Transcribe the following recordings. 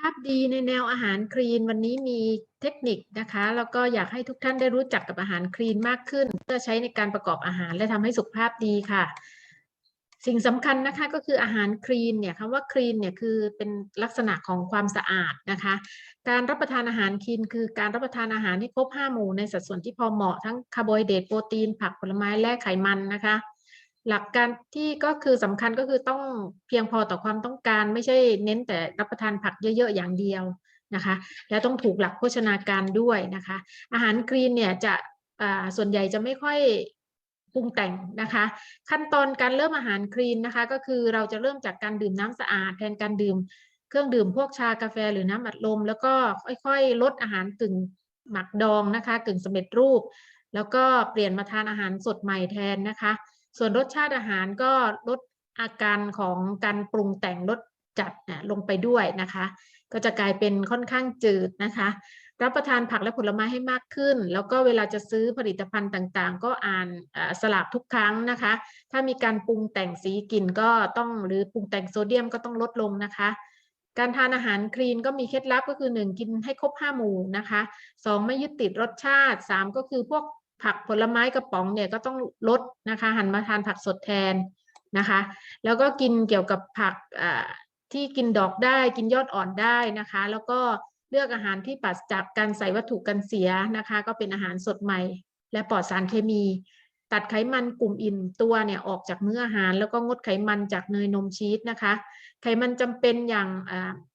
ภาพดีในแนวอาหารคลีนวันนี้มีเทคนิคนะคะแล้วก็อยากให้ทุกท่านได้รู้จักกับอาหารคลีนมากขึ้น เพื่อใช้ในการประกอบอาหารและทำให้สุขภาพดีค่ะ สิ่งสำคัญนะคะก็คืออาหารคลีนเนี่ยคำว่าคลีนเนี่ยคือเป็นลักษณะของความสะอาดนะคะ การรับประทานอาหารคลีนคือการรับประทานอาหารที่ครบห้าหมู่ในสัดส่วนที่พอเหมาะทั้งคาร์โบไฮเดรตโปรตีนผักผลไม้และไขมันนะคะ หลักการที่ก็คือสำคัญก็คือต้องเพียงพอต่อความต้องการไม่ใช่เน้นแต่รับประทานผักเยอะๆอย่างเดียวนะคะ แล้วต้องถูกหลักโภชนาการด้วยนะคะ อาหารคลีนเนี่ยจะส่วนใหญ่จะไม่ค่อยปรุงแต่งนะคะ ขั้นตอนการเริ่มอาหารคลีนนะคะ ก็คือเราจะเริ่มจากการดื่มน้ำสะอาดแทนการดื่มเครื่องดื่มพวกชากาแฟหรือน้ำอัดลม แล้วก็ค่อยๆ ลดอาหารกึ่งหมักดองนะคะกึ่งสำเร็จรูป แล้วก็เปลี่ยนมาทานอาหารสดใหม่แทนนะคะ ส่วนรสชาติอาหารก็ลดอาการของการปรุงแต่งรสจัดลงไปด้วยนะคะ ก็จะกลายเป็นค่อนข้างจืดนะคะ รับประทานผักและผลไม้ให้มากขึ้น แล้วก็เวลาจะซื้อผลิตภัณฑ์ต่างๆ ก็อ่านสลับทุกครั้งนะคะ ถ้ามีการปรุงแต่งสีกลิ่นก็ต้องหรือปรุงแต่งโซเดียมก็ต้องลดลงนะคะการทานอาหารคลีนก็มีเคล็ดลับก็คือ 1 กินให้ครบ 5 หมู่นะคะ 2 ไม่ยึดติดรสชาติ 3 ก็คือพวก ผักผลไม้กระป๋องเนี่ยก็ต้องลดนะคะ หันมาทานผักสดแทนนะคะ แล้วก็กินเกี่ยวกับผักที่กินดอกได้กินยอดอ่อนได้นะคะ แล้วก็เลือกอาหารที่ปราศจากการใส่วัตถุกันเสียนะคะ ก็เป็นอาหารสดใหม่ และปลอดสารเคมี ตัดไขมันกลุ่มอิ่มตัวเนี่ยออกจากมื้ออาหาร แล้วก็งดไขมันจากเนยนมชีสนะคะ ไขมันจำเป็นอย่าง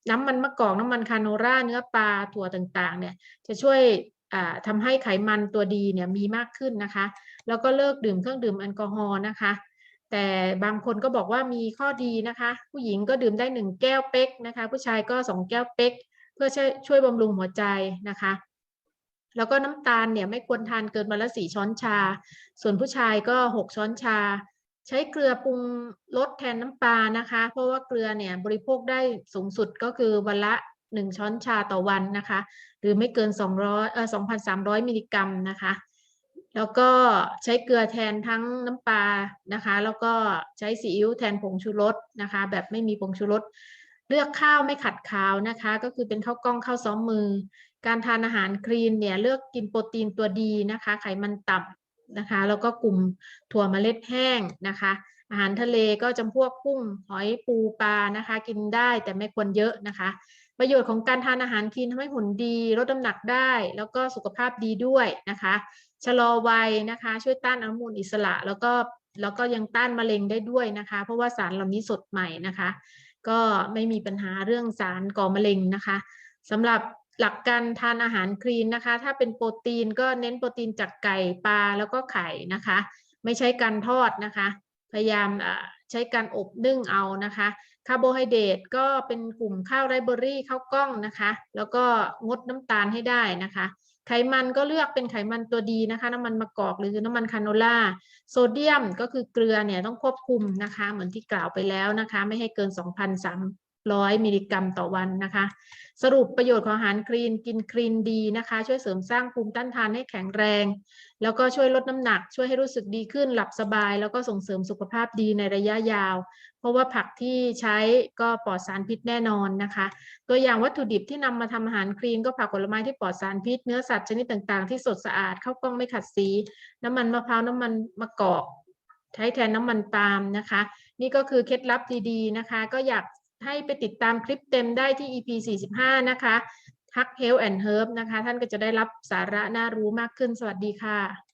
น้ำมันมะกอกน้ำมันคาโนราเนื้อปลาถั่วต่างๆเนี่ยจะช่วย ทำให้ไขมันตัวดีเนี่ยมีมากขึ้นนะคะ แล้วก็เลิกดื่มเครื่องดื่มแอลกอฮอล์นะคะ แต่บางคนก็บอกว่ามีข้อดีนะคะ ผู้หญิงก็ดื่มได้หนึ่งแก้วเป๊กนะคะ ผู้ชายก็สองแก้วเป๊กเพื่อช่วยบำรุงหัวใจนะคะแล้วก็น้ำตาลเนี่ยไม่ควรทานเกินวันละสี่ช้อนชา ส่วนผู้ชายก็หกช้อนชา ใช้เกลือปรุงลดแทนน้ำปลานะคะ เพราะว่าเกลือเนี่ยบริโภคได้สูงสุดก็คือวันละ 1 ช้อนชาต่อวันนะคะ หรือไม่เกิน 200เอ่อ2,300 มิลลิกรัมนะคะ แล้วก็ใช้เกลือแทนทั้งน้ำปลานะคะ แล้วก็ใช้ซีอิ๊วแทนผงชูรสนะคะ แบบไม่มีผงชูรสเลือกข้าวไม่ขัดขาวนะคะ ก็คือเป็นข้าวกล้องข้าวซ้อมมือ การทานอาหารคลีนเนี่ยเลือกกินโปรตีนตัวดีนะคะ ไขมันต่ำนะคะ แล้วก็กลุ่มถั่วเมล็ดแห้งนะคะ อาหารทะเลก็จำพวกกุ้งหอยปูปลานะคะ กินได้แต่ไม่ควรเยอะนะคะ ประโยชน์ของการทานอาหารคลีนทำให้หุ่นดีลดน้ำหนักได้ แล้วก็สุขภาพดีด้วยนะคะชะลอวัยนะคะ ช่วยต้านอนุมูลอิสระ แล้วก็แล้วก็ยังต้านมะเร็งได้ด้วยนะคะ เพราะว่าสารเหล่านี้สดใหม่นะคะ ก็ไม่มีปัญหาเรื่องสารก่อมะเร็งนะคะสำหรับหลักการทานอาหารคลีนนะคะ ถ้าเป็นโปรตีนก็เน้นโปรตีนจากไก่ปลาแล้วก็ไข่นะคะ ไม่ใช้การทอดนะคะ พยายามใช้การอบนึ่งเอานะคะคาร์โบไฮเดรตก็เป็นกลุ่มข้าวไรเบอรี่ข้าวกล้องนะคะ แล้วก็งดน้ำตาลให้ได้นะคะ ไขมันก็เลือกเป็นไขมันตัวดีนะคะ น้ำมันมะกอกหรือน้ำมันคาโนล่าโซเดียมก็คือเกลือเนี่ยต้องควบคุมนะคะ เหมือนที่กล่าวไปแล้วนะคะ ไม่ให้เกิน 2,300 มิลลิกรัมต่อวันนะคะ สรุปประโยชน์ของอาหารคลีนกินคลีนดีนะคะ ช่วยเสริมสร้างภูมิต้านทานให้แข็งแรง แล้วก็ช่วยลดน้ำหนัก ช่วยให้รู้สึกดีขึ้นหลับสบาย แล้วก็ส่งเสริมสุขภาพดีในระยะยาว เพราะว่าผักที่ใช้ก็ปลอดสารพิษแน่นอนนะคะ ตัวอย่างวัตถุดิบที่นำมาทำอาหารคลีนก็ผักผลไม้ที่ปลอดสารพิษเนื้อสัตว์ชนิดต่างๆ ที่สดสะอาดข้าวกล้องไม่ขัดสี น้ำมันมะพร้าวน้ำมันมะกอกใช้แทนน้ำมันปาล์มนะคะ นี่ก็คือเคล็ดลับดีๆนะคะ ก็อยาก ให้ไปติดตามคลิปเต็มได้ที่ EP 45 นะคะ Hack Health and Herb นะคะ ท่านก็จะได้รับสาระน่ารู้มากขึ้น สวัสดีค่ะ